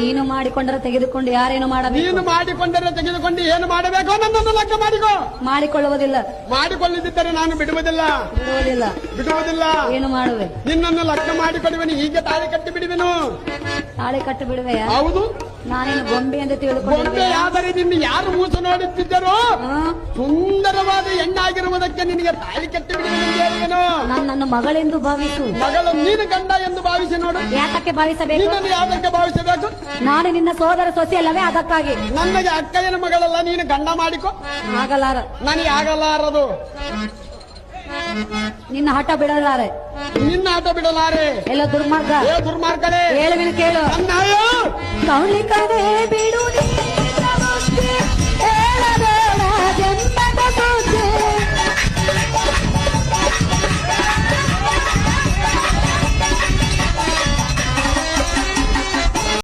ನೀನು ಮಾಡಿಕೊಂಡರೆ ತೆಗೆದುಕೊಂಡು ಯಾರೇನು ಮಾಡಬೇಕು? ನೀನು ಮಾಡಿಕೊಂಡರೆ ತೆಗೆದುಕೊಂಡು ಏನು ಮಾಡಬೇಕೋ? ನನ್ನನ್ನು ಲೆಕ್ಕ ಮಾಡಿಕೋ. ಮಾಡಿಕೊಳ್ಳುವುದಿಲ್ಲ. ಮಾಡಿಕೊಳ್ಳದಿದ್ದರೆ ನಾನು ಬಿಡುವುದಿಲ್ಲ. ಬಿಡುವುದಿಲ್ಲ. ಬಿಡುವುದಿಲ್ಲ. ಏನು ಮಾಡುವೆ? ನಿನ್ನನ್ನು ಲೆಕ್ಕ ಮಾಡಿಕೊಡುವೆನು. ಹೀಗೆ ತಾಳಿ ಕಟ್ಟಿ ಬಿಡುವೆನು. ತಾಳಿ ಕಟ್ಟು ಬಿಡುವೆ ಹೌದು. ನಾನೇನು ಗೊಂಬೆ ಎಂದು ತಿಳಿದುಕೊಂಡಿದ್ದೆ ಆದರೆ ನಿನ್ನ ಯಾರು ಮೂಸ ನೋಡುತ್ತಿದ್ದರು? ಸುಂದರವಾದ ಹೆಣ್ಣಾಗಿರುವುದಕ್ಕೆ ನಿನಗೆ ತಾಳಿ ಕಟ್ಟಿ ಬಿಡುವೆನು ಹೇಳುವೆನು ನನ್ನನ್ನು ಮಗಳೆಂದು ಭಾವಿಸು. ಮಗಳು ನೀನು ಗಂಡ ಎಂದು ಭಾವಿಸಿ ನೋಡು. ಯಾತಕ್ಕೆ ಭಾವಿಸಬೇಕು? ನಿನ್ನನ್ನು ಯಾವುದಕ್ಕೆ ಭಾವಿಸಬೇಕು? ನಾನು ನಿನ್ನ ಸೋದರ ಸೊಸೆ ಅಲ್ಲವೇ? ಅದಕ್ಕಾಗಿ. ನನಗೆ ಅಕ್ಕಯ್ಯನ ಮಗಳಲ್ಲ ನೀನು ಗಂಡ ಮಾಡಿಕೊ. ಆಗಲಾರ. ನನಗೆ ಆಗಲಾರದು. ನಿನ್ನ ಹಠ ಬಿಡಲಾರೆ. ನಿನ್ನ ಆಟ ಬಿಡಲಾರೆ. ಎಲ್ಲ ದುರ್ಮಾರ್ಗ. ಏ ದುರ್ಮಾರ್ಗನೇ. ಹೇಳುವಿನ ಕೇಳು ನನ್ನ ಬಿಡ.